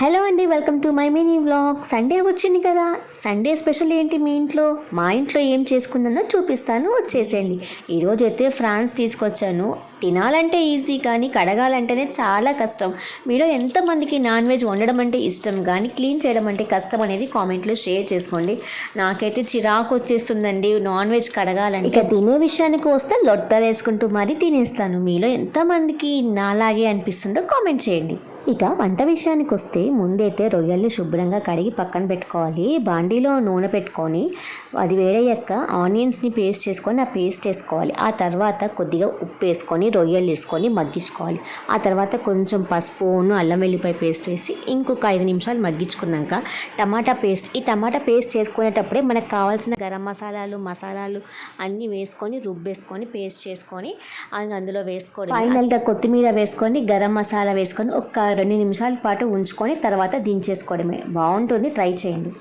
Hello అండి welcome to my mini vlog. Sunday వచ్చింది కదా. సండే స్పెషల్ ఏంటి మీ ఇంట్లో? మా ఇంట్లో ఏం చేసుకుందనో చూపిస్తాను వచ్చేసేయండి. ఈరోజు అయితే ఫ్రాన్స్ తీసుకొచ్చాను. తినాలంటే ఈజీ కానీ కడగాలంటేనే చాలా కష్టం. మీలో ఎంతమందికి నాన్ వెజ్ వండడం అంటే ఇష్టం కానీ క్లీన్ చేయడం అంటే కష్టం అనేది కామెంట్లో షేర్ చేసుకోండి. నాకైతే చిరాకు వచ్చేస్తుందండి నాన్ వెజ్ కడగాలంటే. ఇక తినే విషయానికి వస్తే లొట్టలు వేసుకుంటూ మరీ తినేస్తాను. మీలో ఎంతమందికి నాలాగే అనిపిస్తుందో కామెంట్ చేయండి. ఇక వంట విషయానికి వస్తే ముందైతే రొయ్యల్ని శుభ్రంగా కడిగి పక్కన పెట్టుకోవాలి. బాండీలో నూనె పెట్టుకొని అది వేడయ్యాక ఆనియన్స్ని పేస్ట్ చేసుకొని ఆ పేస్ట్ వేసుకోవాలి. ఆ తర్వాత కొద్దిగా ఉప్పు వేసుకొని రొయ్యలు వేసుకొని మగ్గించుకోవాలి. ఆ తర్వాత కొంచెం పసుపును అల్లం వెల్లిపాయ పేస్ట్ వేసి ఇంకొక ఐదు నిమిషాలు మగ్గించుకున్నాక టమాటా పేస్ట్. ఈ టమాటా పేస్ట్ చేసుకునేటప్పుడే మనకు కావాల్సిన గరం మసాలాలు మసాలాలు అన్నీ వేసుకొని రుబ్బేసుకొని పేస్ట్ చేసుకొని అందులో వేసుకోవడం ఫైనల్గా కొత్తిమీర వేసుకొని గరం మసాలా వేసుకొని ఒక రెండు నిమిషాల పాటు ఉంచుకొని తర్వాత దించేసుకోవడమే. బాగుంటుంది. ట్రై చేయండి.